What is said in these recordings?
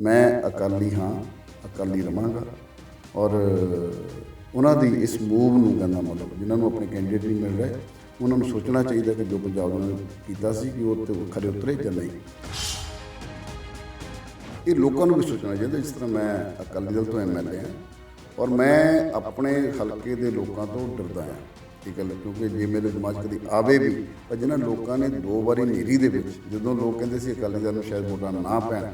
ਮੈਂ ਅਕਾਲੀ ਹਾਂ, ਅਕਾਲੀ ਰਵਾਂਗਾ। ਔਰ ਉਹਨਾਂ ਦੀ ਇਸ ਮੂਵ ਨੂੰ ਕਹਿੰਦਾ ਮਤਲਬ, ਜਿਨ੍ਹਾਂ ਨੂੰ ਆਪਣੇ ਕੈਂਡੀਡੇਟ ਨਹੀਂ ਮਿਲ ਰਹੇ, ਉਹਨਾਂ ਨੂੰ ਸੋਚਣਾ ਚਾਹੀਦਾ ਕਿ ਜੋ ਪੰਜਾਬ ਉਹਨਾਂ ਨੇ ਕੀਤਾ ਸੀ ਕਿ ਉਹ ਤੇ ਖਰੇ ਉਤਰੇ ਜਾਂ ਨਹੀਂ। ਇਹ ਲੋਕਾਂ ਨੂੰ ਵੀ ਸੋਚਣਾ ਚਾਹੀਦਾ, ਜਿਸ ਤਰ੍ਹਾਂ ਮੈਂ ਅਕਾਲੀ ਦਲ ਤੋਂ ਐਮਐਲਏ ਹਾਂ। ਔਰ ਮੈਂ ਆਪਣੇ ਹਲਕੇ ਦੇ ਲੋਕਾਂ ਤੋਂ ਡਰਦਾ ਹਾਂ। ਇਹ ਗੱਲ ਕਿਉਂਕਿ ਜੇ ਮੇਰੇ ਦਿਮਾਗ 'ਚ ਕਦੀ ਆਵੇ ਵੀ ਪਰ ਜਿਹਨਾਂ ਲੋਕਾਂ ਨੇ ਦੋ ਵਾਰੀ ਨੇਰੀ ਦੇ ਵਿੱਚ, ਜਦੋਂ ਲੋਕ ਕਹਿੰਦੇ ਸੀ ਅਕਾਲੀ ਦਲ ਨੂੰ ਸ਼ਾਇਦ ਵੋਟਾਂ ਨਾ ਪੈਣ,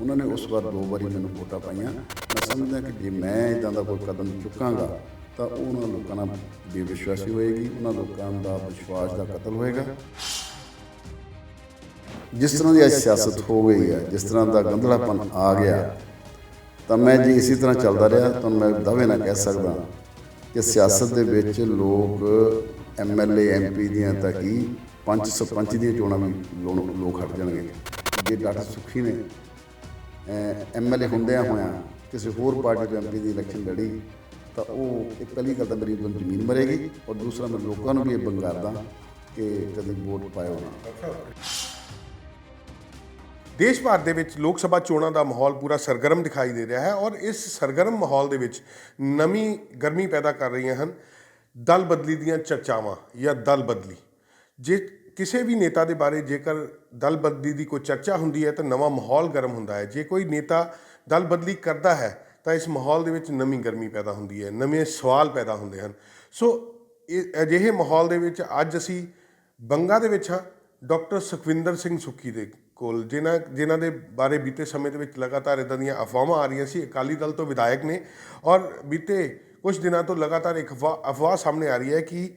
ਉਹਨਾਂ ਨੇ ਉਸ ਵਾਰ ਦੋ ਵਾਰੀ ਮੈਨੂੰ ਵੋਟਾਂ ਪਾਈਆਂ। ਮੈਂ ਸਮਝਦਾ ਕਿ ਜੇ ਮੈਂ ਇਦਾਂ ਦਾ ਕੋਈ ਕਦਮ ਚੁੱਕਾਂਗਾ, ਤਾਂ ਉਹਨਾਂ ਲੋਕਾਂ ਨਾਲ ਬੇਵਿਸ਼ਵਾਸੀ ਹੋਏਗੀ, ਉਹਨਾਂ ਲੋਕਾਂ ਦਾ ਵਿਸ਼ਵਾਸ ਦਾ ਕਤਲ ਹੋਏਗਾ। ਜਿਸ ਤਰ੍ਹਾਂ ਦੀ ਅੱਜ ਸਿਆਸਤ ਹੋ ਗਈ ਹੈ, ਜਿਸ ਤਰ੍ਹਾਂ ਦਾ ਗੰਧਲਾਪਨ ਆ ਗਿਆ, ਤਾਂ ਮੈਂ ਜੇ ਇਸੇ ਤਰ੍ਹਾਂ ਚੱਲਦਾ ਰਿਹਾ ਤਾਂ ਮੈਂ ਦਾਅਵੇ ਨਾਲ ਕਹਿ ਸਕਦਾ ਕਿ ਸਿਆਸਤ ਦੇ ਵਿੱਚ ਲੋਕ ਐਮਐਲਏ ਐਮਪੀ ਦੀਆਂ ਤਾਂ ਕੀ ਪੰਚ ਸਰਪੰਚ ਦੀਆਂ ਚੋਣਾਂ ਵੀ ਲੋ- ਲੋਕ ਹਟ ਜਾਣਗੇ। ਜੇ ਡਾਟਾ ਸੁਖੀ ਨੇ ਐਮਐਲਏ ਹੁੰਦਿਆਂ ਹੋਇਆਂ ਕਿਸੇ ਹੋਰ ਪਾਰਟੀ ਤੋਂ ਐਮਪੀ ਦੀ ਇਲੈਕਸ਼ਨ ਲੜੀ, ਤਾਂ ਉਹ ਇੱਕ ਪਹਿਲੀ ਗੱਲ ਤਾਂ ਮੇਰੀ ਕੋਲ ਜ਼ਮੀਨ ਮਰੇਗੀ ਔਰ ਦੂਸਰਾ ਮੈਂ ਲੋਕਾਂ ਨੂੰ ਵੀ ਇਹ ਬੰਗਾਰਦਾ ਕਿ ਕਦੇ ਵੋਟ ਪਾਇਓ ਨਾ। ਦੇਸ਼ ਭਰ ਦੇ ਵਿੱਚ ਲੋਕ ਸਭਾ ਚੋਣਾਂ ਦਾ ਮਾਹੌਲ ਪੂਰਾ ਸਰਗਰਮ ਦਿਖਾਈ ਦੇ ਰਿਹਾ ਹੈ ਔਰ ਇਸ ਸਰਗਰਮ ਮਾਹੌਲ ਦੇ ਵਿੱਚ ਨਵੀਂ ਗਰਮੀ ਪੈਦਾ ਕਰ ਰਹੀਆਂ ਹਨ। ਦਲ ਬਦਲੀ ਦੀਆਂ ਚਰਚਾਵਾਂ ਜਾਂ ਦਲ ਬਦਲੀ। ਜੇ ਕਿਸੇ ਵੀ ਨੇਤਾ ਦੇ ਬਾਰੇ ਜੇਕਰ ਦਲ ਬਦਲੀ ਦੀ ਕੋਈ ਚਰਚਾ ਹੁੰਦੀ ਹੈ ਤਾਂ ਨਵਾਂ ਮਾਹੌਲ ਗਰਮ ਹੁੰਦਾ ਹੈ। ਜੇ ਕੋਈ ਨੇਤਾ ਦਲ ਬਦਲੀ ਕਰਦਾ ਹੈ ਤਾਂ ਇਸ ਮਾਹੌਲ ਦੇ ਵਿੱਚ ਨਵੀਂ ਗਰਮੀ ਪੈਦਾ ਹੁੰਦੀ ਹੈ, ਨਵੇਂ ਸਵਾਲ ਪੈਦਾ ਹੁੰਦੇ ਹਨ। ਸੋ ਇਹ ਅਜਿਹੇ ਮਾਹੌਲ ਦੇ ਵਿੱਚ ਅੱਜ ਅਸੀਂ ਬੰਗਾ ਦੇ ਵਿੱਚ ਹਾਂ। ਡਾਕਟਰ ਸੁਖਵਿੰਦਰ ਸਿੰਘ ਸੁੱਖੀ ਦੇ ਕੋਲ ਜਿਨ੍ਹਾਂ ਜਿਨ੍ਹਾਂ ਦੇ ਬਾਰੇ ਬੀਤੇ ਸਮੇਂ ਦੇ ਵਿੱਚ ਲਗਾਤਾਰ ਇਦਾਂ ਦੀਆਂ ਅਫਵਾਹਾਂ ਆ ਰਹੀਆਂ ਸੀ, ਅਕਾਲੀ ਦਲ ਤੋਂ ਵਿਧਾਇਕ ਨੇ ਔਰ ਬੀਤੇ ਕੁਝ ਦਿਨਾਂ ਤੋਂ ਲਗਾਤਾਰ ਇੱਕ ਅਫਵਾਹ ਅਫਵਾਹ ਸਾਹਮਣੇ ਆ ਰਹੀ ਹੈ ਕਿ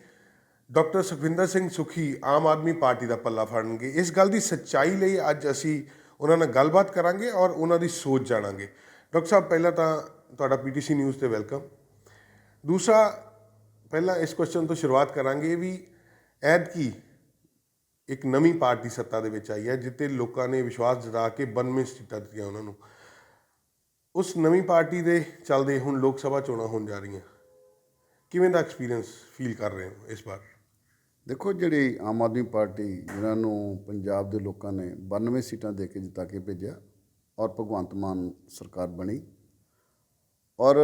ਡਾਕਟਰ ਸੁਖਵਿੰਦਰ ਸਿੰਘ ਸੁਖੀ ਆਮ ਆਦਮੀ ਪਾਰਟੀ ਦਾ ਪੱਲਾ ਫੜਨਗੇ। ਇਸ ਗੱਲ ਦੀ ਸੱਚਾਈ ਲਈ ਅੱਜ ਅਸੀਂ ਉਹਨਾਂ ਨਾਲ ਗੱਲਬਾਤ ਕਰਾਂਗੇ ਔਰ ਉਹਨਾਂ ਦੀ ਸੋਚ ਜਾਣਾਂਗੇ। ਡਾਕਟਰ ਸਾਹਿਬ, ਪਹਿਲਾਂ ਤਾਂ ਤੁਹਾਡਾ ਪੀਟੀਸੀ ਨਿਊਜ਼ ਤੇ ਵੈਲਕਮ। ਦੂਸਰਾ, ਪਹਿਲਾਂ ਇਸ ਕੁਐਸਚਨ ਤੋਂ ਸ਼ੁਰੂਆਤ ਕਰਾਂਗੇ ਵੀ ਐਤਕੀ ਇੱਕ ਨਵੀਂ ਪਾਰਟੀ ਸੱਤਾ ਦੇ ਵਿੱਚ ਆਈ ਹੈ ਜਿੱਤੇ ਲੋਕਾਂ ਨੇ ਵਿਸ਼ਵਾਸ ਜਤਾ ਕੇ 92 ਸੀਟਾਂ ਦਿੱਤੀਆਂ ਉਹਨਾਂ ਨੂੰ। ਉਸ ਨਵੀਂ ਪਾਰਟੀ ਦੇ ਚੱਲਦੇ ਹੁਣ ਲੋਕ ਸਭਾ ਚੋਣਾਂ ਹੋਣ ਜਾ ਰਹੀਆਂ। ਕਿਵੇਂ ਦਾ ਐਕਸਪੀਰੀਅੰਸ ਫੀਲ ਕਰ ਰਹੇ ਹੋ ਇਸ ਵਾਰ? ਦੇਖੋ, ਜਿਹੜੀ ਆਮ ਆਦਮੀ ਪਾਰਟੀ ਜਿਨ੍ਹਾਂ ਨੂੰ ਪੰਜਾਬ ਦੇ ਲੋਕਾਂ ਨੇ 92 ਸੀਟਾਂ ਦੇ ਕੇ ਜਿਤਾ ਕੇ ਭੇਜਿਆ, ਔਰ ਭਗਵੰਤ ਮਾਨ ਸਰਕਾਰ ਬਣੀ, ਔਰ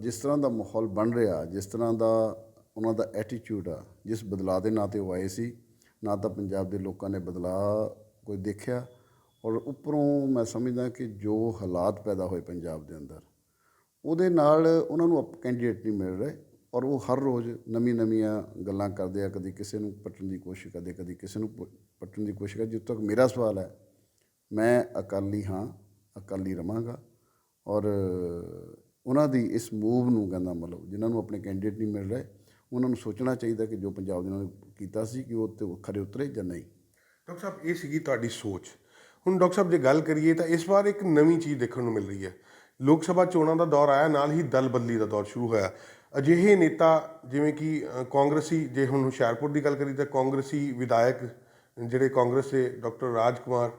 ਜਿਸ ਤਰ੍ਹਾਂ ਦਾ ਮਾਹੌਲ ਬਣ ਰਿਹਾ, ਜਿਸ ਤਰ੍ਹਾਂ ਦਾ ਉਹਨਾਂ ਦਾ ਐਟੀਟਿਊਡ ਆ, ਜਿਸ ਬਦਲਾਅ ਦੇ ਨਾਂ ਤੇ ਉਹ ਆਏ ਸੀ ਨਾ ਤਾਂ ਪੰਜਾਬ ਦੇ ਲੋਕਾਂ ਨੇ ਬਦਲਾਅ ਕੋਈ ਦੇਖਿਆ ਔਰ ਉੱਪਰੋਂ ਮੈਂ ਸਮਝਦਾ ਕਿ ਜੋ ਹਾਲਾਤ ਪੈਦਾ ਹੋਏ ਪੰਜਾਬ ਦੇ ਅੰਦਰ, ਉਹਦੇ ਨਾਲ ਉਹਨਾਂ ਨੂੰ ਕੈਂਡੀਡੇਟ ਨਹੀਂ ਮਿਲ ਰਹੇ ਔਰ ਉਹ ਹਰ ਰੋਜ਼ ਨਵੀਂ ਨਵੀਆਂ ਗੱਲਾਂ ਕਰਦੇ ਆ, ਕਦੀ ਕਿਸੇ ਨੂੰ ਪੱਟਣ ਦੀ ਕੋਸ਼ਿਸ਼ ਕਰਦੇ, ਕਦੀ ਕਿਸੇ ਨੂੰ ਪ- ਪੱਟਣ ਦੀ ਕੋਸ਼ਿਸ਼ ਕਰਦੇ, ਜਿੱਥੋਂ ਤੱਕ ਮੇਰਾ ਸਵਾਲ ਹੈ, ਮੈਂ ਅਕਾਲੀ ਹਾਂ, ਅਕਾਲੀ ਰਵਾਂਗਾ ਔਰ ਉਹਨਾਂ ਦੀ ਇਸ ਮੂਵ ਨੂੰ ਕਹਿੰਦਾ ਮਤਲਬ ਜਿਨ੍ਹਾਂ ਨੂੰ ਆਪਣੇ ਕੈਂਡੀਡੇਟ ਨਹੀਂ ਮਿਲ ਰਹੇ ਉਹਨਾਂ ਨੂੰ ਸੋਚਣਾ ਚਾਹੀਦਾ ਕਿ ਜੋ ਪੰਜਾਬ ਦੇ ਨਾਲ ਕੀਤਾ ਸੀ ਕਿ ਉਹ ਤੇ ਖਰੇ ਉਤਰੇ ਜਾਂ ਨਹੀਂ। ਡਾਕਟਰ ਸਾਹਿਬ, ਇਹ ਸੀਗੀ ਤੁਹਾਡੀ ਸੋਚ। ਹੁਣ ਡਾਕਟਰ ਸਾਹਿਬ, ਜੇ ਗੱਲ ਕਰੀਏ ਤਾਂ ਇਸ ਵਾਰ ਇੱਕ ਨਵੀਂ ਚੀਜ਼ ਦੇਖਣ ਨੂੰ ਮਿਲ ਰਹੀ ਹੈ। ਲੋਕ ਸਭਾ ਚੋਣਾਂ ਦਾ ਦੌਰ ਆਇਆ, ਨਾਲ ਹੀ ਦਲ ਬਦਲੀ ਦਾ ਦੌਰ ਸ਼ੁਰੂ ਹੋਇਆ। ਅਜਿਹੇ ਨੇਤਾ ਜਿਵੇਂ ਕਿ ਕਾਂਗਰਸੀ, ਜੇ ਹੁਣ ਹੁਸ਼ਿਆਰਪੁਰ ਦੀ ਗੱਲ ਕਰੀ ਤਾਂ ਕਾਂਗਰਸੀ ਵਿਧਾਇਕ ਜਿਹੜੇ ਕਾਂਗਰਸ ਦੇ ਡਾਕਟਰ ਰਾਜ ਕੁਮਾਰ,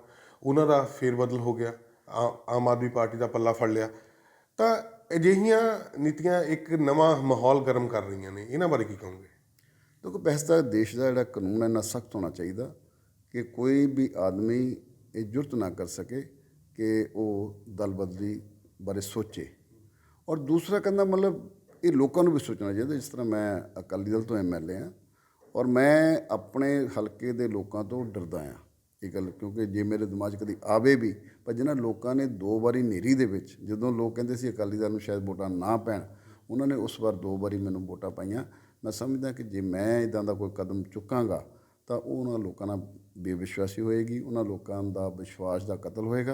ਉਹਨਾਂ ਦਾ ਫੇਰ ਬਦਲ ਹੋ ਗਿਆ। ਆਮ ਆਦਮੀ ਪਾਰਟੀ ਦਾ ਪੱਲਾ ਫੜ ਲਿਆ। ਤਾਂ ਅਜਿਹੀਆਂ ਨੀਤੀਆਂ ਇੱਕ ਨਵਾਂ ਮਾਹੌਲ ਗਰਮ ਕਰ ਰਹੀਆਂ ਨੇ, ਇਹਨਾਂ ਬਾਰੇ ਕੀ ਕਹੋਗੇ? ਦੇਖੋ ਪਹਿਲਾਂ ਤਾਂ ਦੇਸ਼ ਦਾ ਜਿਹੜਾ ਕਾਨੂੰਨ ਹੈ, ਇੰਨਾ ਸਖਤ ਹੋਣਾ ਚਾਹੀਦਾ ਕਿ ਕੋਈ ਵੀ ਆਦਮੀ ਇਹ ਜੁਰਤ ਨਾ ਕਰ ਸਕੇ ਕਿ ਉਹ ਦਲ ਬਦਲੀ ਬਾਰੇ ਸੋਚੇ। ਔਰ ਦੂਸਰਾ ਕਹਿੰਦਾ ਮਤਲਬ ਇਹ ਲੋਕਾਂ ਨੂੰ ਵੀ ਸੋਚਣਾ ਚਾਹੀਦਾ, ਜਿਸ ਤਰ੍ਹਾਂ ਮੈਂ ਅਕਾਲੀ ਦਲ ਤੋਂ ਐਮਐਲਏ ਹਾਂ ਔਰ ਮੈਂ ਆਪਣੇ ਹਲਕੇ ਦੇ ਲੋਕਾਂ ਤੋਂ ਡਰਦਾ ਹਾਂ। ਇਹ ਗੱਲ, ਕਿਉਂਕਿ ਜੇ ਮੇਰੇ ਦਿਮਾਗ 'ਚ ਕਦੀ ਆਵੇ ਵੀ, ਪਰ ਜਿਹਨਾਂ ਲੋਕਾਂ ਨੇ ਦੋ ਵਾਰੀ ਨੇਰੀ ਦੇ ਵਿੱਚ, ਜਦੋਂ ਲੋਕ ਕਹਿੰਦੇ ਸੀ ਅਕਾਲੀ ਦਲ ਨੂੰ ਸ਼ਾਇਦ ਵੋਟਾਂ ਨਾ ਪੈਣ, ਉਹਨਾਂ ਨੇ ਉਸ ਵਾਰ ਦੋ ਵਾਰੀ ਮੈਨੂੰ ਵੋਟਾਂ ਪਾਈਆਂ। ਮੈਂ ਸਮਝਦਾ ਕਿ ਜੇ ਮੈਂ ਇਦਾਂ ਦਾ ਕੋਈ ਕਦਮ ਚੁੱਕਾਂਗਾ, ਤਾਂ ਉਹ ਉਹਨਾਂ ਲੋਕਾਂ ਨਾਲ ਬੇਵਿਸ਼ਵਾਸੀ ਹੋਏਗੀ, ਉਹਨਾਂ ਲੋਕਾਂ ਦਾ ਵਿਸ਼ਵਾਸ ਦਾ ਕਤਲ ਹੋਏਗਾ।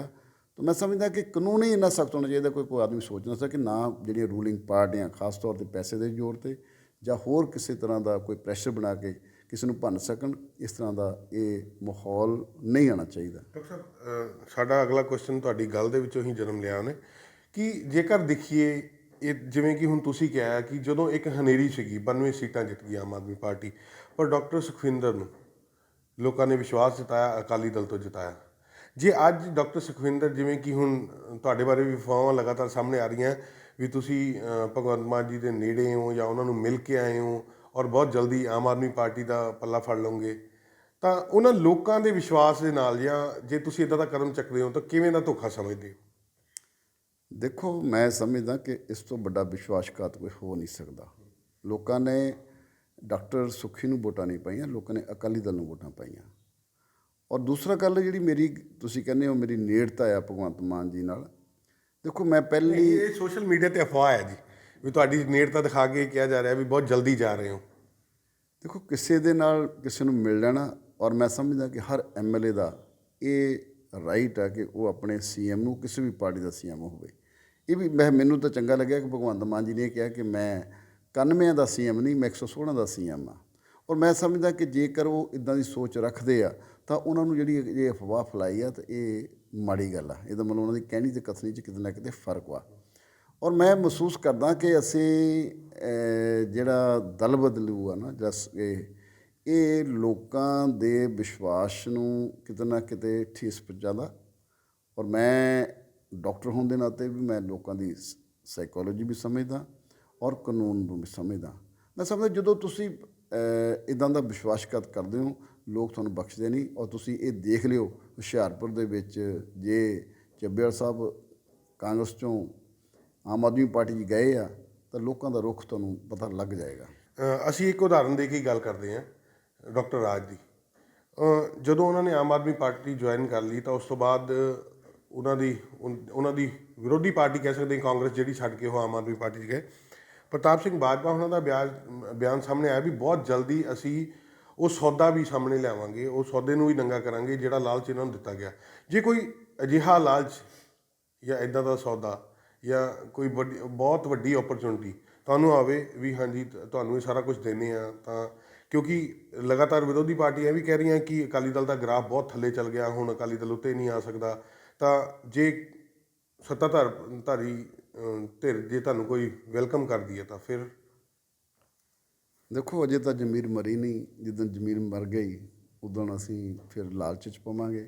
ਤਾਂ ਮੈਂ ਸਮਝਦਾ ਕਿ ਕਾਨੂੰਨ ਹੀ ਇੰਨਾ ਸਖਤ ਹੋਣਾ ਚਾਹੀਦਾ, ਕੋਈ ਕੋਈ ਆਦਮੀ ਸੋਚ ਨਾ ਸਕੇ, ਨਾ ਜਿਹੜੀਆਂ ਰੂਲਿੰਗ ਪਾਰਟੀਆਂ, ਖਾਸ ਤੌਰ ਤੇ ਪੈਸੇ ਦੇ ਜ਼ੋਰ ਤੇ, ਜਾਂ ਹੋਰ ਕਿਸੇ ਤਰ੍ਹਾਂ ਦਾ ਕੋਈ ਪ੍ਰੈਸ਼ਰ ਬਣਾ ਕੇ ਕਿਸੇ ਨੂੰ ਭੰਨ ਸਕਣ, ਇਸ ਤਰ੍ਹਾਂ ਦਾ ਇਹ ਮਾਹੌਲ ਨਹੀਂ ਆਉਣਾ ਚਾਹੀਦਾ। ਡਾਕਟਰ ਸਾਹਿਬ ਸਾਡਾ ਅਗਲਾ ਕੁਐਸਚਨ ਤੁਹਾਡੀ ਗੱਲ ਦੇ ਵਿੱਚੋਂ ਹੀ ਜਨਮ ਲਿਆ ਉਹਨੇ। ਕਿ ਜੇਕਰ ਦੇਖੀਏ, ਇਹ ਜਿਵੇਂ ਕਿ ਹੁਣ ਤੁਸੀਂ ਕਿਹਾ ਕਿ ਜਦੋਂ ਇੱਕ ਹਨੇਰੀ ਸੀਗੀ 92 ਸੀਟਾਂ ਜਿੱਤ ਗਈ ਆਮ ਆਦਮੀ ਪਾਰਟੀ, ਪਰ ਡਾਕਟਰ ਸੁਖਵਿੰਦਰ ਨੂੰ ਲੋਕਾਂ ਨੇ ਵਿਸ਼ਵਾਸ ਜਤਾਇਆ, ਅਕਾਲੀ ਦਲ ਤੋਂ ਜਤਾਇਆ। ਜੇ ਅੱਜ ਡਾਕਟਰ ਸੁਖਵਿੰਦਰ ਜਿਵੇਂ ਕਿ ਹੁਣ ਤੁਹਾਡੇ ਬਾਰੇ ਵੀ ਅਫਵਾਹਾਂ ਲਗਾਤਾਰ ਸਾਹਮਣੇ ਆ ਰਹੀਆਂ, ਵੀ ਤੁਸੀਂ ਭਗਵੰਤ ਮਾਨ ਜੀ ਦੇ ਨੇੜੇ ਹੋ ਜਾਂ ਉਹਨਾਂ ਨੂੰ ਮਿਲ ਕੇ ਆਏ ਹੋ ਔਰ ਬਹੁਤ ਜਲਦੀ ਆਮ ਆਦਮੀ ਪਾਰਟੀ ਦਾ ਪੱਲਾ ਫੜ ਲਓਗੇ। ਤਾਂ ਉਹਨਾਂ ਲੋਕਾਂ ਦੇ ਵਿਸ਼ਵਾਸ ਦੇ ਨਾਲ ਜਾਂ ਜੇ ਤੁਸੀਂ ਇਦਾਂ ਦਾ ਕਦਮ ਚੱਕਦੇ ਹੋ ਤਾਂ ਕਿਵੇਂ ਦਾ ਧੋਖਾ ਸਮਝਦੇ ਹੋ? ਦੇਖੋ ਮੈਂ ਸਮਝਦਾ ਕਿ ਇਸ ਤੋਂ ਵੱਡਾ ਵਿਸ਼ਵਾਸਘਾਤ ਕੋਈ ਹੋ ਨਹੀਂ ਸਕਦਾ। ਲੋਕਾਂ ਨੇ ਡਾਕਟਰ ਸੁਖੀ ਨੂੰ ਵੋਟਾਂ ਨਹੀਂ ਪਾਈਆਂ ਲੋਕਾਂ ਨੇ ਅਕਾਲੀ ਦਲ ਨੂੰ ਵੋਟਾਂ ਪਾਈਆਂ। ਔਰ ਦੂਸਰਾ ਗੱਲ ਜਿਹੜੀ ਮੇਰੀ ਤੁਸੀਂ ਕਹਿੰਦੇ ਹੋ ਮੇਰੀ ਨੇੜਤਾ ਆ ਭਗਵੰਤ ਮਾਨ ਜੀ ਨਾਲ। ਦੇਖੋ ਮੈਂ ਪਹਿਲੀ ਇਹ ਸੋਸ਼ਲ ਮੀਡੀਆ ਤੇ ਅਫਵਾਹ ਹੈ ਜੀ। ਵੀ ਤੁਹਾਡੀ ਨੇੜਤਾ ਦਿਖਾ ਕੇ ਕਿਹਾ ਜਾ ਰਿਹਾ ਵੀ ਬਹੁਤ ਜਲਦੀ ਜਾ ਰਹੇ ਹੋ। ਦੇਖੋ, ਕਿਸੇ ਦੇ ਨਾਲ ਕਿਸੇ ਨੂੰ ਮਿਲ ਲੈਣਾ ਔਰ ਮੈਂ ਸਮਝਦਾ ਕਿ ਹਰ ਐਮਐਲਏ ਦਾ ਇਹ ਰਾਈਟ ਆ ਕਿ ਉਹ ਆਪਣੇ ਸੀਐਮ ਨੂੰ ਕਿਸੇ ਵੀ ਪਾਰਟੀ ਦਾ ਸੀਐਮ ਹੋਵੇ। ਇਹ ਵੀ ਮੈਂ, ਮੈਨੂੰ ਤਾਂ ਚੰਗਾ ਲੱਗਿਆ ਕਿ ਭਗਵੰਤ ਮਾਨ ਜੀ ਨੇ ਕਿਹਾ ਕਿ ਮੈਂ 91 ਦਾ ਸੀਐਮ ਨਹੀਂ, ਮੈਂ 116 ਦਾ ਸੀਐਮ ਆ। ਔਰ ਮੈਂ ਸਮਝਦਾ ਕਿ ਜੇਕਰ ਉਹ ਇਦਾਂ ਦੀ ਸੋਚ ਰੱਖਦੇ ਆ, ਤਾਂ ਉਹਨਾਂ ਨੂੰ ਜਿਹੜੀ ਇਹ ਅਫਵਾਹ ਫੈਲਾਈ ਆ, ਤਾਂ ਇਹ ਮਾੜੀ ਗੱਲ ਆ। ਇਹਦਾ ਮਤਲਬ ਉਹਨਾਂ ਦੀ ਕਹਿਣੀ ਤੇ ਕਥਨੀ 'ਚ ਕਿਤੇ ਨਾ ਕਿਤੇ ਫ਼ਰਕ ਵਾ। ਔਰ ਮੈਂ ਮਹਿਸੂਸ ਕਰਦਾ ਕਿ ਅਸੀਂ ਜਿਹੜਾ ਦਲ ਬਦਲੂ ਆ ਨਾ ਜਸ ਇਹ ਇਹ ਲੋਕਾਂ ਦੇ ਵਿਸ਼ਵਾਸ ਨੂੰ ਕਿਤੇ ਨਾ ਕਿਤੇ ਠੇਸ ਪਹੁੰਚਾਉਂਦਾ। ਔਰ ਮੈਂ ਡਾਕਟਰ ਹੋਣ ਦੇ ਨਾਤੇ ਵੀ ਮੈਂ ਲੋਕਾਂ ਦੀ ਸਾਈਕੋਲੋਜੀ ਵੀ ਸਮਝਦਾ ਔਰ ਕਾਨੂੰਨ ਨੂੰ ਵੀ ਸਮਝਦਾ। ਮੈਂ ਸਮਝਦਾ ਜਦੋਂ ਤੁਸੀਂ ਇਦਾਂ ਦਾ ਵਿਸ਼ਵਾਸਘਾਤ ਕਰਦੇ ਹੋ, ਲੋਕ ਤੁਹਾਨੂੰ ਬਖਸ਼ਦੇ ਨਹੀਂ ਔਰ ਤੁਸੀਂ ਇਹ ਦੇਖ ਲਿਓ ਹੁਸ਼ਿਆਰਪੁਰ ਦੇ ਵਿੱਚ, ਜੇ ਚੱਬੇਵਾਲ ਸਾਹਿਬ ਕਾਂਗਰਸ ਚੋਂ ਆਮ ਆਦਮੀ ਪਾਰਟੀ 'ਚ ਗਏ ਆ, ਤਾਂ ਲੋਕਾਂ ਦਾ ਰੁਖ ਤੁਹਾਨੂੰ ਪਤਾ ਲੱਗ ਜਾਏਗਾ। ਅਸੀਂ ਇੱਕ ਉਦਾਹਰਨ ਦੇ ਕੇ ਹੀ ਗੱਲ ਕਰਦੇ ਹਾਂ, ਡਾਕਟਰ ਰਾਜ ਦੀ। ਜਦੋਂ ਉਹਨਾਂ ਨੇ ਆਮ ਆਦਮੀ ਪਾਰਟੀ ਜੁਆਇਨ ਕਰ ਲਈ, ਤਾਂ ਉਸ ਤੋਂ ਬਾਅਦ ਉਹਨਾਂ ਦੀ ਉਹਨਾਂ ਦੀ ਵਿਰੋਧੀ ਪਾਰਟੀ ਕਹਿ ਸਕਦੇ ਕਾਂਗਰਸ ਜਿਹੜੀ ਛੱਡ ਕੇ ਉਹ ਆਮ ਆਦਮੀ ਪਾਰਟੀ 'ਚ ਗਏ। ਪ੍ਰਤਾਪ ਸਿੰਘ ਬਾਜਵਾ ਉਹਨਾਂ ਦਾ ਬਿਆਨ ਬਿਆਨ ਸਾਹਮਣੇ ਆਇਆ ਵੀ ਬਹੁਤ ਜਲਦੀ ਅਸੀਂ ਉਹ ਸੌਦਾ ਵੀ ਸਾਹਮਣੇ ਲਿਆਵਾਂਗੇ, ਉਹ ਸੌਦੇ ਨੂੰ ਵੀ ਨੰਗਾ ਕਰਾਂਗੇ ਜਿਹੜਾ ਲਾਲਚ ਇਹਨਾਂ ਨੂੰ ਦਿੱਤਾ ਗਿਆ। ਜੇ ਕੋਈ ਅਜਿਹਾ ਲਾਲਚ ਜਾਂ ਇਦਾਂ ਦਾ ਸੌਦਾ ਜਾਂ ਕੋਈ ਵੱਡੀ, ਬਹੁਤ ਵੱਡੀ ਓਪਰਚੁਨਿਟੀ ਤੁਹਾਨੂੰ ਆਵੇ ਵੀ ਹਾਂਜੀ ਤੁਹਾਨੂੰ ਇਹ ਸਾਰਾ ਕੁਝ ਦੇਣੇ ਆ ਤਾਂ, ਕਿਉਂਕਿ ਲਗਾਤਾਰ ਵਿਰੋਧੀ ਪਾਰਟੀਆਂ ਇਹ ਵੀ ਕਹਿ ਰਹੀਆਂ ਕਿ ਅਕਾਲੀ ਦਲ ਦਾ ਗ੍ਰਾਫ ਬਹੁਤ ਥੱਲੇ ਚੱਲ ਗਿਆ, ਹੁਣ ਅਕਾਲੀ ਦਲ ਉੱਤੇ ਨਹੀਂ ਆ ਸਕਦਾ। ਤਾਂ ਜੇ ਸੱਤਾਧਾਰ ਧਾਰੀ ਧਿਰ ਜੇ ਤੁਹਾਨੂੰ ਕੋਈ ਵੈਲਕਮ ਕਰਦੀ ਹੈ ਤਾਂ ਫਿਰ? ਦੇਖੋ, ਅਜੇ ਤਾਂ ਜ਼ਮੀਰ ਮਰੀ ਨਹੀਂ ਜਦੋਂ ਜ਼ਮੀਰ ਮਰ ਗਈ, ਉਦੋਂ ਅਸੀਂ ਫਿਰ ਲਾਲਚ ਚ ਪਵਾਂਗੇ।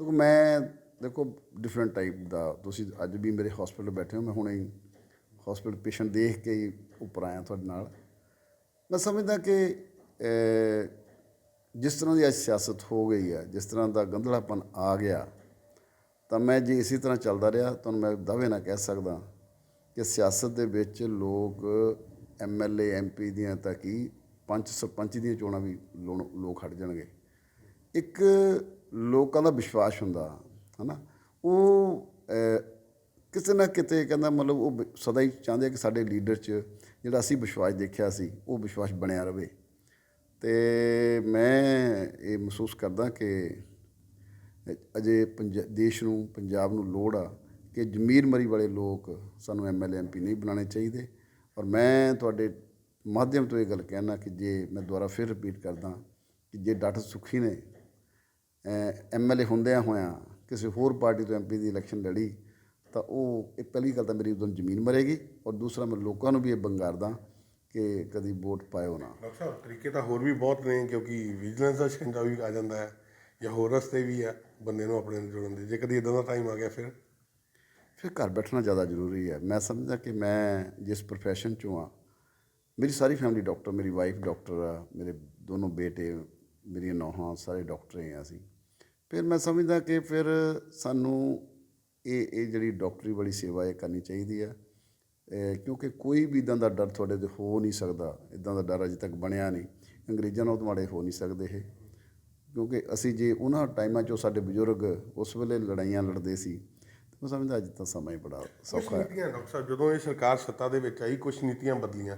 ਕਿਉਂਕਿ ਮੈਂ ਦੇਖੋ ਡਿਫਰੈਂਟ ਟਾਈਪ ਦਾ। ਤੁਸੀਂ ਅੱਜ ਵੀ ਮੇਰੇ ਹਸਪੀਟਲ ਬੈਠੇ ਹੋ, ਮੈਂ ਹੁਣੇ ਹੀ ਹਸਪੀਟਲ ਪੇਸ਼ੈਂਟ ਦੇਖ ਕੇ ਹੀ ਉੱਪਰ ਆਇਆ ਤੁਹਾਡੇ ਨਾਲ। ਮੈਂ ਸਮਝਦਾ ਕਿ ਜਿਸ ਤਰ੍ਹਾਂ ਦੀ ਅੱਜ ਸਿਆਸਤ ਹੋ ਗਈ ਹੈ ਜਿਸ ਤਰ੍ਹਾਂ ਦਾ ਗੰਧਲਾਪਨ ਆ ਗਿਆ, ਤਾਂ ਮੈਂ ਜੇ ਇਸੇ ਤਰ੍ਹਾਂ ਚੱਲਦਾ ਰਿਹਾ, ਤੁਹਾਨੂੰ ਮੈਂ ਦਾਅਵੇ ਨਾਲ ਕਹਿ ਸਕਦਾ ਕਿ ਸਿਆਸਤ ਦੇ ਵਿੱਚ ਲੋਕ ਐਮਐਲਏ ਐਮਪੀ ਦੀਆਂ ਤਾਂ ਕੀ ਪੰਚ ਸਰਪੰਚ ਦੀਆਂ ਚੋਣਾਂ ਵੀ ਲੋ- ਲੋਕ ਹਟ ਜਾਣਗੇ। ਇੱਕ ਲੋਕਾਂ ਦਾ ਵਿਸ਼ਵਾਸ ਹੁੰਦਾ। ਹਨਾ? ਉਹ ਅਹ, ਕਿਸੇ ਨਾ ਕਿਤੇ ਕਹਿੰਦਾ ਮਤਲਬ ਉਹ ਸਦਾ ਹੀ ਚਾਹੁੰਦੇ ਕਿ ਸਾਡੇ ਲੀਡਰ 'ਚ ਜਿਹੜਾ ਅਸੀਂ ਵਿਸ਼ਵਾਸ ਦੇਖਿਆ ਸੀ ਉਹ ਵਿਸ਼ਵਾਸ ਬਣਿਆ ਰਵੇ। ਤੇ ਮੈਂ ਇਹ ਮਹਿਸੂਸ ਕਰਦਾ ਕਿ ਅਜੇ ਪੰਜ ਦੇਸ਼ ਨੂੰ ਪੰਜਾਬ ਨੂੰ ਲੋੜ ਆ ਕਿ ਜ਼ਮੀਰ ਮਰੀ ਵਾਲੇ ਲੋਕ ਸਾਨੂੰ ਐਮਐਲਏ ਐਮਪੀ ਨਹੀਂ ਬਣਾਉਣੇ ਚਾਹੀਦੇ। ਔਰ ਮੈਂ ਤੁਹਾਡੇ ਮਾਧਿਅਮ ਤੋਂ ਇਹ ਗੱਲ ਕਹਿਣਾ ਕਿ ਜੇ ਮੈਂ ਦੁਬਾਰਾ ਫਿਰ ਰਿਪੀਟ ਕਰਦਾ ਕਿ ਜੇ ਡਾਕਟਰ ਸੁਖੀ ਨੇ ਐਮਐਲਏ ਹੁੰਦਿਆਂ ਹੋਇਆਂ ਕਿਸੇ ਹੋਰ ਪਾਰਟੀ ਤੋਂ ਐਮਪੀ ਦੀ ਇਲੈਕਸ਼ਨ ਲੜੀ ਤਾਂ ਉਹ ਇਹ ਪਹਿਲੀ ਗੱਲ ਤਾਂ ਮੇਰੀ ਉਦੋਂ ਜ਼ਮੀਨ ਮਰੇਗੀ ਔਰ ਦੂਸਰਾ ਮੈਂ ਲੋਕਾਂ ਨੂੰ ਵੀ ਇਹ ਬੰਗਾਰਦਾ ਕਿ ਕਦੀ ਵੋਟ ਪਾਇਓ ਨਾ। ਡਾਕਟਰ ਸਾਹਿਬ ਤਰੀਕੇ ਤਾਂ ਹੋਰ ਵੀ ਬਹੁਤ ਨੇ ਕਿਉਂਕਿ ਵਿਜੀਲੈਂਸ ਦਾ ਸ਼ਿਕੰਜਾ ਵੀ ਆ ਜਾਂਦਾ ਹੈ ਜਾਂ ਹੋਰ ਰਸਤੇ ਵੀ ਆ ਬੰਦੇ ਨੂੰ ਆਪਣੇ ਨਾਲ ਜੋੜਨ ਦੇ। ਜੇ ਕਦੀ ਇਦਾਂ ਦਾ ਟਾਈਮ ਆ ਗਿਆ ਫਿਰ? ਫਿਰ ਘਰ ਬੈਠਣਾ ਜ਼ਿਆਦਾ ਜ਼ਰੂਰੀ ਹੈ। ਮੈਂ ਸਮਝਦਾ ਕਿ ਮੈਂ ਜਿਸ profession ਚੋਂ ਆ ਮੇਰੀ ਸਾਰੀ ਫੈਮਿਲੀ ਡਾਕਟਰ ਮੇਰੀ ਵਾਈਫ ਡਾਕਟਰ ਆ ਮੇਰੇ ਦੋਨੋਂ ਬੇਟੇ ਮੇਰੀਆਂ ਨੌਹਾਂ ਸਾਰੇ ਡਾਕਟਰ ਹੀ ਆ ਅਸੀਂ। ਫਿਰ ਮੈਂ ਸਮਝਦਾ ਕਿ ਫਿਰ ਸਾਨੂੰ ਇਹ ਇਹ ਜਿਹੜੀ ਡਾਕਟਰੀ ਵਾਲੀ ਸੇਵਾ ਇਹ ਕਰਨੀ ਚਾਹੀਦੀ ਆ। ਕਿਉਂਕਿ ਕੋਈ ਵੀ ਇਦਾਂ ਦਾ ਡਰ ਤੁਹਾਡੇ ਤੇ ਹੋ ਨਹੀਂ ਸਕਦਾ। ਇਦਾਂ ਦਾ ਡਰ ਅਜੇ ਤੱਕ ਬਣਿਆ ਨਹੀਂ। ਅੰਗਰੇਜ਼ਾਂ ਨਾਲ ਮਾੜੇ ਹੋ ਨਹੀਂ ਸਕਦੇ ਇਹ। ਕਿਉਂਕਿ ਅਸੀਂ ਜੇ ਉਹਨਾਂ ਟਾਈਮਾਂ 'ਚੋਂ ਸਾਡੇ ਬਜ਼ੁਰਗ ਉਸ ਵੇਲੇ ਲੜਾਈਆਂ ਲੜਦੇ ਸੀ ਤਾਂ ਮੈਂ ਸਮਝਦਾ ਅੱਜ ਤਾਂ ਸਮਾਂ ਹੀ ਬੜਾ ਸੌਖਾ ਹੈ। ਨੀਤੀਆਂ ਡਾਕਟਰ ਸਾਹਿਬ ਜਦੋਂ ਇਹ ਸਰਕਾਰ ਸੱਤਾ ਦੇ ਵਿੱਚ ਆਈ ਕੁਝ ਨੀਤੀਆਂ ਬਦਲੀਆਂ।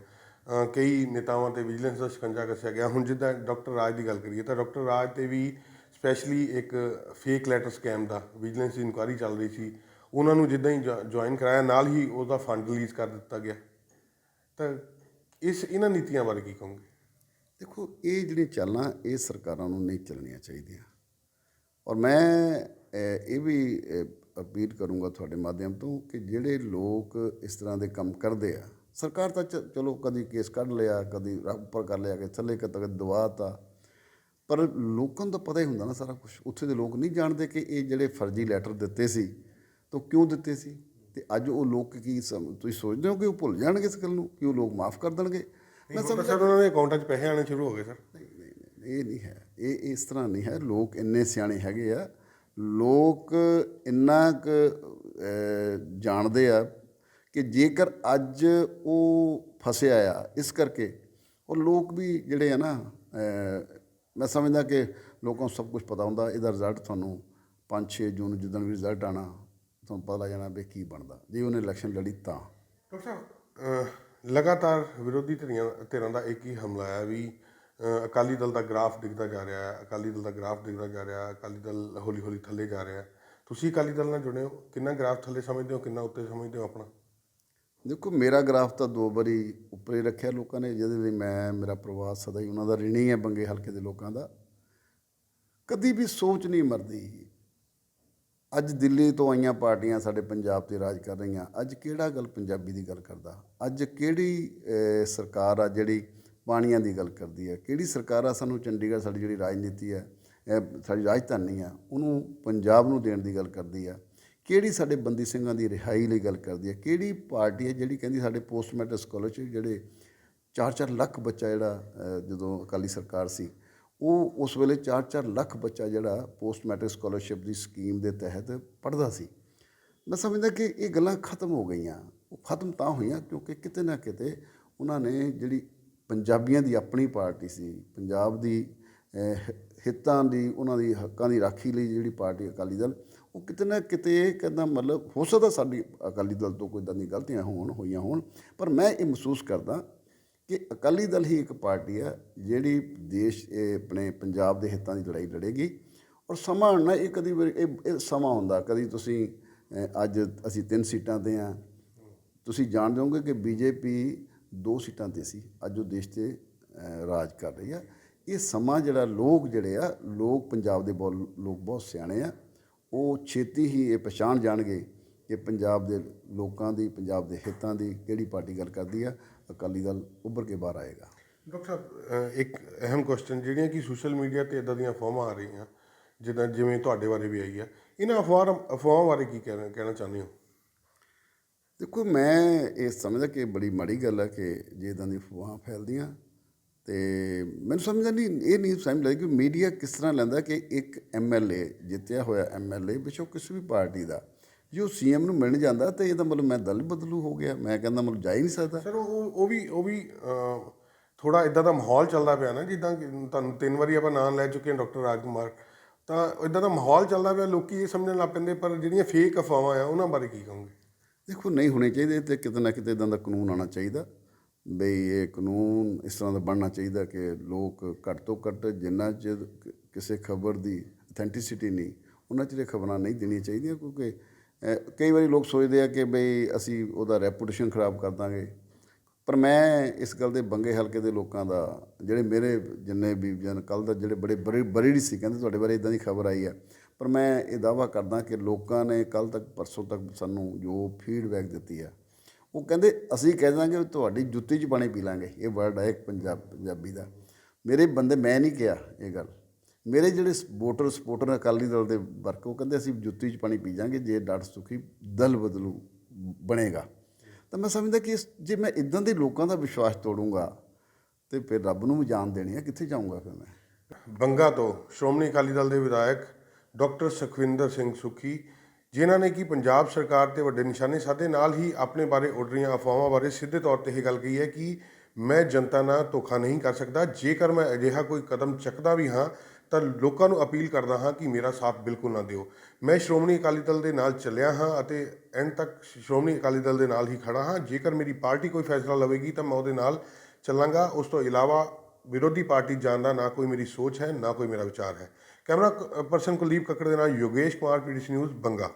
ਕਈ ਨੇਤਾਵਾਂ ਤੇ ਵਿਜੀਲੈਂਸ ਦਾ ਸ਼ਿਕੰਜਾ ਕੱਸਿਆ ਗਿਆ। ਹੁਣ ਜਿੱਦਾਂ ਡਾਕਟਰ ਰਾਜ ਦੀ ਗੱਲ ਕਰੀਏ ਤਾਂ ਡਾਕਟਰ ਰਾਜ ਤੇ ਵੀ ਸਪੈਸ਼ਲੀ ਇੱਕ ਫੇਕ ਲੈਟਰ ਸਕੈਮ ਦਾ ਵਿਜੀਲੈਂਸ ਦੀ ਇਨਕੁਆਇਰੀ ਚੱਲ ਰਹੀ ਸੀ। ਉਹਨਾਂ ਨੂੰ ਜਿੱਦਾਂ ਹੀ ਜੁਆਇਨ ਕਰਾਇਆ, ਨਾਲ ਹੀ ਉਹਦਾ ਫੰਡ ਰਿਲੀਜ਼ ਕਰ ਦਿੱਤਾ ਗਿਆ। ਤਾਂ ਇਸ, ਇਹਨਾਂ ਨੀਤੀਆਂ ਬਾਰੇ ਕੀ ਕਹੋਗੇ? ਦੇਖੋ, ਇਹ ਜਿਹੜੀਆਂ ਚਾਲਾਂ, ਇਹ ਸਰਕਾਰਾਂ ਨੂੰ ਨਹੀਂ ਚੱਲਣੀਆਂ ਚਾਹੀਦੀਆਂ। ਔਰ ਮੈਂ ਇਹ ਵੀ ਅਪੀਲ ਕਰੂੰਗਾ ਤੁਹਾਡੇ ਮਾਧਿਅਮ ਤੋਂ ਕਿ ਜਿਹੜੇ ਲੋਕ ਇਸ ਤਰ੍ਹਾਂ ਦੇ ਕੰਮ ਕਰਦੇ ਆ, ਸਰਕਾਰ ਤਾਂ ਚਲੋ ਕਦੀ ਕੇਸ ਕੱਢ ਲਿਆ, ਕਦੀ ਰੱਬ ਉੱਪਰ ਕਰ ਲਿਆ ਕਿ ਥੱਲੇ ਕਦੇ ਦਵਾਤਾ ਪਰ ਲੋਕਾਂ ਨੂੰ ਤਾਂ ਪਤਾ ਹੀ ਹੁੰਦਾ ਨਾ ਸਾਰਾ ਕੁਝ ਉੱਥੇ ਦੇ ਲੋਕ ਨਹੀਂ ਜਾਣਦੇ ਕਿ ਇਹ ਜਿਹੜੇ ਫਰਜ਼ੀ ਲੈਟਰ ਦਿੱਤੇ ਸੀ ਤਾਂ ਕਿਉਂ ਦਿੱਤੇ ਸੀ? ਤੇ ਅੱਜ ਉਹ ਲੋਕ ਕੀ ਸਮ- ਤੁਸੀਂ ਸੋਚਦੇ ਹੋ ਕਿ ਉਹ ਭੁੱਲ ਜਾਣਗੇ ਇਸ ਗੱਲ ਨੂੰ ਕਿ ਉਹ ਲੋਕ ਮਾਫ ਕਰ ਦੇਣਗੇ? ਮੈਂ ਸਰ ਉਹਨਾਂ ਦੇ ਅਕਾਊਂਟਾਂ 'ਚ ਪੈਸੇ ਆਣੇ ਸ਼ੁਰੂ ਹੋ ਗਏ ਸਰ। ਨਹੀਂ ਨਹੀਂ ਇਹ ਨਹੀਂ ਹੈ। ਇਹ ਇਸ ਤਰ੍ਹਾਂ ਨਹੀਂ ਹੈ। ਲੋਕ ਇੰਨੇ ਸਿਆਣੇ ਹੈਗੇ ਆ। ਲੋਕ ਇੰਨਾ ਕੁ ਅਹ, ਜਾਣਦੇ ਆ ਕਿ ਜੇਕਰ ਅੱਜ ਉਹ ਫਸਿਆ ਆ ਇਸ ਕਰਕੇ। ਉਹ ਲੋਕ ਵੀ ਜਿਹੜੇ ਆ ਨਾ ਅਹ, ਮੈਂ ਸਮਝਦਾ ਕਿ ਲੋਕਾਂ ਨੂੰ ਸਭ ਕੁਝ ਪਤਾ ਹੁੰਦਾ, ਇਹਦਾ ਰਿਜ਼ਲਟ ਤੁਹਾਨੂੰ 5-6 ਜੂਨ ਜਿੱਦਣ ਵੀ ਰਿਜ਼ਲਟ ਆਣਾ, ਤੁਹਾਨੂੰ ਪਤਾ ਲੱਗ ਜਾਣਾ ਵੀ ਕੀ ਬਣਦਾ। ਜੇ ਉਹਨੇ ਇਲੈਕਸ਼ਨ ਲੜੀ ਤਾਂ। ਡਾਕਟਰ ਸਾਹਿਬ ਲਗਾਤਾਰ ਵਿਰੋਧੀ ਧਿਰਾਂ ਧਿਰਾਂ ਦਾ ਇੱਕ ਹੀ ਹਮਲਾ ਹੈ ਵੀ ਅਕਾਲੀ ਦਲ ਦਾ ਗ੍ਰਾਫ ਦਿਖਦਾ ਜਾ ਰਿਹਾ ਹੈ, ਅਕਾਲੀ ਦਲ ਦਾ ਗ੍ਰਾਫ ਦਿਖਦਾ ਜਾ ਰਿਹਾ ਹੈ, ਅਕਾਲੀ ਦਲ ਹੌਲੀ ਹੌਲੀ ਥੱਲੇ ਜਾ ਰਿਹਾ ਹੈ। ਤੁਸੀਂ ਅਕਾਲੀ ਦਲ ਨਾਲ ਜੁੜੇ ਹੋ? ਕਿੰਨਾ ਗ੍ਰਾਫ ਥੱਲੇ ਸਮਝਦੇ ਹੋ, ਕਿੰਨਾ ਉੱਤੇ ਸਮਝਦੇ ਹੋ ਆਪਣਾ? ਦੇਖੋ, ਮੇਰਾ ਗ੍ਰਾਫ ਤਾਂ ਦੋ ਵਾਰੀ ਉੱਪਰ ਹੀ ਰੱਖਿਆ ਲੋਕਾਂ ਨੇ, ਜਿਹਦੇ ਲਈ ਮੈਂ, ਮੇਰਾ ਪਰਿਵਾਰ ਸਦਾ ਹੀ ਉਹਨਾਂ ਦਾ ਰਿਣੀ ਹੈ ਬੰਗੇ ਹਲਕੇ ਦੇ ਲੋਕਾਂ ਦਾ। ਕਦੀ ਵੀ ਸੋਚ ਨਹੀਂ ਮਰਦੀ। ਅੱਜ ਦਿੱਲੀ ਤੋਂ ਆਈਆਂ ਪਾਰਟੀਆਂ ਸਾਡੇ ਪੰਜਾਬ ਤੇ ਰਾਜ ਕਰ ਰਹੀਆਂ। ਅੱਜ ਕਿਹੜਾ ਗੱਲ ਪੰਜਾਬੀ ਦੀ ਗੱਲ ਕਰਦਾ? ਅੱਜ ਕਿਹੜੀ ਸਰਕਾਰ ਆ ਜਿਹੜੀ ਪਾਣੀਆਂ ਦੀ ਗੱਲ ਕਰਦੀ ਹੈ? ਕਿਹੜੀ ਸਰਕਾਰ ਆ ਸਾਨੂੰ ਚੰਡੀਗੜ੍ਹ ਸਾਡੀ ਜਿਹੜੀ ਰਾਜਨੀਤੀ ਹੈ ਸਾਡੀ ਰਾਜਧਾਨੀ ਆ, ਉਹਨੂੰ ਪੰਜਾਬ ਨੂੰ ਦੇਣ ਦੀ ਗੱਲ ਕਰਦੀ ਆ। ਕਿਹੜੀ ਸਾਡੇ ਬੰਦੀ ਸਿੰਘਾਂ ਦੀ ਰਿਹਾਈ ਲਈ ਗੱਲ ਕਰਦੀ ਹੈ? ਕਿਹੜੀ ਪਾਰਟੀ ਹੈ ਜਿਹੜੀ ਕਹਿੰਦੀ ਸਾਡੇ ਪੋਸਟ ਮੈਟ੍ਰਿਕ ਸਕਾਲਰਸ਼ਿਪ ਜਿਹੜੇ 4-4 ਲੱਖ ਬੱਚਾ ਜਿਹੜਾ ਜਦੋਂ ਅਕਾਲੀ ਸਰਕਾਰ ਸੀ, ਉਹ ਉਸ ਵੇਲੇ 4-4 ਲੱਖ ਬੱਚਾ ਜਿਹੜਾ ਪੋਸਟ ਮੈਟ੍ਰਿਕ ਸਕਾਲਰਸ਼ਿਪ ਦੀ ਸਕੀਮ ਦੇ ਤਹਿਤ ਪੜ੍ਹਦਾ ਸੀ। ਮੈਂ ਸਮਝਦਾ ਕਿ ਇਹ ਗੱਲਾਂ ਖਤਮ ਹੋ ਗਈਆਂ। ਉਹ ਖਤਮ ਤਾਂ ਹੋਈਆਂ ਕਿਉਂਕਿ ਕਿਤੇ ਨਾ ਕਿਤੇ ਉਹਨਾਂ ਨੇ ਜਿਹੜੀ ਪੰਜਾਬੀਆਂ ਦੀ ਆਪਣੀ ਪਾਰਟੀ ਸੀ, ਪੰਜਾਬ ਦੀ ਹਿੱਤਾਂ ਦੀ, ਉਹਨਾਂ ਦੀ ਹੱਕਾਂ ਦੀ ਰਾਖੀ ਲਈ ਜਿਹੜੀ ਪਾਰਟੀ ਅਕਾਲੀ ਦਲ ਉਹ ਕਿਤੇ ਨਾ ਕਿਤੇ ਕਹਿੰਦਾ ਮਤਲਬ ਹੋ ਸਕਦਾ ਸਾਡੀ ਅਕਾਲੀ ਦਲ ਤੋਂ ਕੋਈ ਇੱਦਾਂ ਦੀ ਗਲਤੀਆਂ ਹੋਣ, ਹੋਈਆਂ ਹੋਣ, ਪਰ ਮੈਂ ਇਹ ਮਹਿਸੂਸ ਕਰਦਾ ਕਿ ਅਕਾਲੀ ਦਲ ਹੀ ਇੱਕ ਪਾਰਟੀ ਆ ਜਿਹੜੀ ਦੇਸ਼, ਇਹ ਆਪਣੇ ਪੰਜਾਬ ਦੇ ਹਿੱਤਾਂ ਦੀ ਲੜਾਈ ਲੜੇਗੀ ਔਰ ਸਮਾਂ ਨਾ ਇਹ ਕਦੀ ਇਹ ਸਮਾਂ ਹੁੰਦਾ, ਕਦੀ ਤੁਸੀਂ ਅੱਜ ਅਸੀਂ ਤਿੰਨ ਸੀਟਾਂ ਤੇ ਆ, ਤੁਸੀਂ ਜਾਣਦੇ ਹੋਗੇ ਕਿ ਬੀਜੇਪੀ ਦੋ ਸੀਟਾਂ ਤੇ ਸੀ, ਅੱਜ ਉਹ ਦੇਸ਼ ਤੇ ਰਾਜ ਕਰ ਰਹੀ ਆ। ਇਹ ਸਮਾਂ ਜਿਹੜਾ ਲੋਕ ਜਿਹੜੇ ਆ, ਲੋਕ ਪੰਜਾਬ ਦੇ ਬਹੁਤ, ਲੋਕ ਬਹੁਤ ਸਿਆਣੇ ਆ। ਉਹ ਛੇਤੀ ਹੀ ਇਹ ਪਛਾਣ ਜਾਣਗੇ ਕਿ ਪੰਜਾਬ ਦੇ ਲੋਕਾਂ ਦੀ ਪੰਜਾਬ ਦੇ ਹਿੱਤਾਂ ਦੀ ਕਿਹੜੀ ਪਾਰਟੀ ਗੱਲ ਕਰਦੀ ਆ। ਅਕਾਲੀ ਦਲ ਉੱਭਰ ਕੇ ਬਾਹਰ ਆਏਗਾ। ਡਾਕਟਰ ਸਾਹਿਬ ਇੱਕ ਅਹਿਮ ਕੁਐਸਚਨ ਜਿਹੜੀਆਂ ਕਿ ਸੋਸ਼ਲ ਮੀਡੀਆ ਤੇ ਇਦਾਂ ਦੀਆਂ ਅਫਵਾਹਾਂ ਆ ਰਹੀਆਂ ਜਿੱਦਾਂ ਜਿਵੇਂ ਤੁਹਾਡੇ ਬਾਰੇ ਵੀ ਆਈ ਆ। ਇਹਨਾਂ ਅਫਵਾਹ ਅਫਵਾਹਾਂ ਬਾਰੇ ਕੀ ਕਹਿਣਾ ਕਹਿਣਾ ਚਾਹੁੰਦੇ ਹੋ? ਦੇਖੋ ਮੈਂ ਇਹ ਸਮਝਦਾ ਕਿ ਬੜੀ ਮਾੜੀ ਗੱਲ ਹੈ ਕਿ ਜੇ ਇਦਾਂ ਦੀ ਅਫਵਾਹਾਂ ਫੈਲਦੀਆਂ ਤੇ ਮੈਨੂੰ ਸਮਝਦਾ ਨਹੀਂ ਇਹ ਨਹੀਂ ਸਮਝ ਲੱਗਦੀ ਕਿ ਮੀਡੀਆ ਕਿਸ ਤਰ੍ਹਾਂ ਲੈਂਦਾ ਕਿ ਇੱਕ ਐਮਐਲਏ ਜਿੱਤਿਆ ਹੋਇਆ ਐਮਐਲਏ ਵਿਸ਼ੋ ਕਿਸੇ ਵੀ ਪਾਰਟੀ ਦਾ ਜੇ ਸੀਐਮ ਨੂੰ ਮਿਲਣ ਜਾਂਦਾ ਤੇ ਇਹਦਾ ਮਤਲਬ ਮੈਂ ਦਲ ਬਦਲੂ ਹੋ ਗਿਆ ਮੈਂ ਕਹਿੰਦਾ ਮਤਲਬ ਜਾ ਹੀ ਨਹੀਂ ਸਕਦਾ। ਸਰ ਉਹ ਉਹ ਵੀ ਉਹ ਵੀ ਥੋੜਾ ਇਦਾਂ ਦਾ ਮਾਹੌਲ ਚੱਲਦਾ ਪਿਆ ਨਾ ਜਿੱਦਾਂ ਕਿ ਤੁਹਾਨੂੰ ਤਿੰਨ ਵਾਰੀ ਆਪਾਂ ਨਾਮ ਲੈ ਚੁੱਕੇ ਹਾਂ ਡਾਕਟਰ ਰਾਜਕੁਮਾਰ ਤਾਂ ਇਦਾਂ ਦਾ ਮਾਹੌਲ ਚੱਲਦਾ ਪਿਆ ਲੋਕੀ ਇਹ ਸਮਝਣ ਲੱਗ ਪੈਂਦੇ ਪਰ ਜਿਹੜੀਆਂ ਫੇਕ ਅਫਵਾਹਾਂ ਆ ਉਹਨਾਂ ਬਾਰੇ ਕੀ ਕਹੋਗੇ? ਦੇਖੋ ਨਹੀਂ ਹੋਣੇ ਚਾਹੀਦੇ ਤੇ ਕਿਤੇ ਨਾ ਕਿਤੇ ਇਦਾਂ ਦਾ ਕਾਨੂੰਨ ਆਉਣਾ ਚਾਹੀਦਾ। ਬਈ ਇਹ ਕਾਨੂੰਨ ਇਸ ਤਰ੍ਹਾਂ ਦਾ ਬਣਨਾ ਚਾਹੀਦਾ ਕਿ ਲੋਕ ਘੱਟ ਤੋਂ ਘੱਟ ਜਿੰਨਾ 'ਚ ਕਿਸੇ ਖਬਰ ਦੀ ਅਥੈਂਟਿਸਿਟੀ ਨਹੀਂ, ਉਹਨਾਂ 'ਚ ਇਹ ਖਬਰਾਂ ਨਹੀਂ ਦੇਣੀਆਂ ਚਾਹੀਦੀਆਂ ਕਿਉਂਕਿ ਕਈ ਵਾਰੀ ਲੋਕ ਸੋਚਦੇ ਆ ਕਿ ਬਈ ਅਸੀਂ ਉਹਦਾ ਰੈਪੂਟੇਸ਼ਨ ਖਰਾਬ ਕਰ ਦਾਂਗੇ। ਪਰ ਮੈਂ ਇਸ ਗੱਲ ਦੇ ਬੰਗੇ ਹਲਕੇ ਦੇ ਲੋਕਾਂ ਦਾ, ਜਿਹੜੇ ਮੇਰੇ ਜਿੰਨੇ ਵੀ ਜਨ ਕੱਲ ਦਾ ਜਿਹੜੇ ਬੜੇ ਬੜੇ ਬਰੀੜੀ ਸੀ, ਕਹਿੰਦੇ ਤੁਹਾਡੇ ਬਾਰੇ ਇਦਾਂ ਦੀ ਖਬਰ ਆਈ ਆ। ਪਰ ਮੈਂ ਇਹ ਦਾਵਾ ਕਰਦਾ ਕਿ ਲੋਕਾਂ ਨੇ ਕੱਲ ਤੱਕ, ਪਰਸੋਂ ਤੱਕ ਸਾਨੂੰ ਜੋ ਫੀਡਬੈਕ ਦਿੱਤੀ ਆ ਉਹ ਕਹਿੰਦੇ, ਅਸੀਂ ਕਹਿ ਦਾਂਗੇ ਵੀ ਤੁਹਾਡੀ ਜੁੱਤੀ 'ਚ ਪਾਣੀ ਪੀ ਲਾਂਗੇ। ਇਹ ਵਰਡ ਹੈ ਇੱਕ ਪੰਜਾਬ, ਪੰਜਾਬੀ ਦਾ। ਮੇਰੇ ਬੰਦੇ, ਮੈਂ ਨਹੀਂ ਕਿਹਾ ਇਹ ਗੱਲ। ਮੇਰੇ ਜਿਹੜੇ ਵੋਟਰ, ਸਪੋਰਟਰ ਅਕਾਲੀ ਦਲ ਦੇ ਵਰਕ ਉਹ ਕਹਿੰਦੇ, ਅਸੀਂ ਜੁੱਤੀ 'ਚ ਪਾਣੀ ਪੀ ਜਾਾਂਗੇ, ਜੇ ਡਾਟ ਸੁਖੀ ਦਲ ਬਦਲੂ, ਬਣੇਗਾ। ਤਾਂ ਮੈਂ ਸਮਝਦਾ ਕਿ ਜੇ ਮੈਂ ਇਦਾਂ ਦੇ ਲੋਕਾਂ ਦਾ ਵਿਸ਼ਵਾਸ ਤੋੜੂੰਗਾ, ਤੇ ਫਿਰ ਰੱਬ ਨੂੰ ਵੀ ਜਾਨ ਦੇਣੀ ਹੈ ਕਿੱਥੇ ਜਾਊਂਗਾ ਫਿਰ ਮੈਂ? ਬੰਗਾ ਤੋਂ ਸ਼੍ਰੋਮਣੀ ਅਕਾਲੀ ਦਲ ਦੇ ਵਿਧਾਇਕ ਡਾਕਟਰ ਸੁਖਵਿੰਦਰ ਸਿੰਘ ਸੁਖੀ ਜਿਨ੍ਹਾਂ ਨੇ ਕਿ ਪੰਜਾਬ ਸਰਕਾਰ ਤੇ ਵੱਡੇ ਨਿਸ਼ਾਨੇ ਸਾਧੇ ਨਾਲ ਹੀ ਆਪਣੇ ਬਾਰੇ ਉੱਡ ਰਹੀਆਂ ਅਫਵਾਹਾਂ ਬਾਰੇ ਸਿੱਧੇ ਤੌਰ ਤੇ ਇਹ ਗੱਲ ਕਹੀ ਹੈ ਕਿ ਮੈਂ ਜਨਤਾ ਨਾਲ ਧੋਖਾ ਨਹੀਂ ਕਰ ਸਕਦਾ। ਜੇਕਰ ਮੈਂ ਅਜਿਹਾ ਕੋਈ ਕਦਮ ਚੱਕਦਾ ਵੀ ਹਾਂ, ਤਾਂ ਲੋਕਾਂ ਨੂੰ ਅਪੀਲ ਕਰਦਾ ਹਾਂ ਕਿ ਮੇਰਾ ਸਾਥ ਬਿਲਕੁਲ ਨਾ ਦਿਓ। ਮੈਂ ਸ਼੍ਰੋਮਣੀ ਅਕਾਲੀ ਦਲ ਦੇ ਨਾਲ ਚੱਲਿਆ ਹਾਂ ਅਤੇ ਐਂਡ ਤੱਕ ਸ਼੍ਰੋਮਣੀ ਅਕਾਲੀ ਦਲ ਦੇ ਨਾਲ ਹੀ ਖੜਾ ਹਾਂ। ਜੇਕਰ ਮੇਰੀ ਪਾਰਟੀ ਕੋਈ ਫੈਸਲਾ ਲਵੇਗੀ, ਤਾਂ ਮੈਂ ਉਹਦੇ ਨਾਲ ਚੱਲਾਂਗਾ। ਉਸ ਤੋਂ ਇਲਾਵਾ ਵਿਰੋਧੀ ਪਾਰਟੀ ਜਾਣ ਦਾ ਨਾ ਕੋਈ ਮੇਰੀ ਸੋਚ ਹੈ, ਨਾ ਕੋਈ ਮੇਰਾ ਵਿਚਾਰ ਹੈ। ਕੈਮਰਾ ਪਰਸਨ ਕੁਲਦੀਪ ਕੱਕੜ ਦੇ ਨਾਲ ਯੋਗੇਸ਼ ਕੁਮਾਰ, ਪੀਡੀਸੀ ਨਿਊਜ਼, ਬੰਗਾ।